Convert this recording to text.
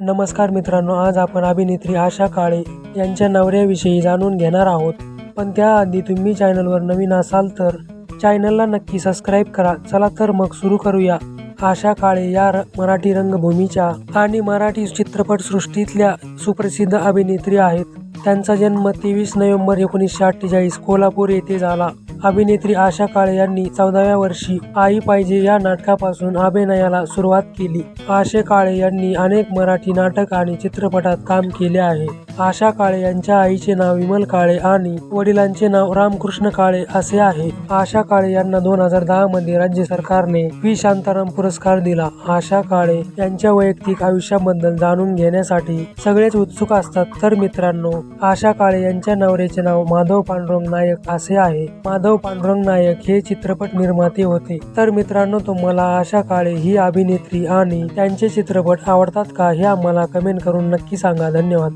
नमस्कार मित्रांनो आज आपण अभिनेत्री आशा काळे यांच्या नवऱ्याविषयी जाणून घेणार आहोत. पण त्याआधी तुम्ही चॅनलवर नवीन असाल तर चॅनलला नक्की सबस्क्राईब करा. चला तर मग सुरू करूया. आशा काळे या र- मराठी रंगभूमीच्या आणि मराठी चित्रपटसृष्टीतल्या सुप्रसिद्ध अभिनेत्री आहेत. त्यांचा जन्म तेवीस नोव्हेंबर एकोणीसशे अठ्ठेचाळीस कोल्हापूर येथे झाला. अभिनेत्री आशा काळे यांनी चौदाव्या वर्षी आई पाहिजे या नाटकापासून अभिनयाला सुरुवात केली. आशे काळे यांनी अनेक मराठी नाटक आणि चित्रपटात काम केले आहे. आशा काळे यांच्या आईचे नाव विमल काळे आणि वडिलांचे नाव रामकृष्ण काळे असे आहे. आशा काळे यांना दोन हजार दहा मध्ये राज्य सरकारने व्ही. शांताराम पुरस्कार दिला. आशा काळे यांच्या वैयक्तिक आयुष्याबद्दल जाणून घेण्यासाठी सगळेच उत्सुक असतात. तर मित्रांनो आशा काळे यांच्या नवऱ्याचे नाव माधव पांडुरंग नायक असे आहे. माधव पांडुरंग नायक हे चित्रपट निर्माते होते. तर मित्रांनो तुम्हाला आशा काळे ही अभिनेत्री आणि त्यांचे चित्रपट आवडतात का हे आम्हाला कमेंट करून नक्की सांगा. धन्यवाद.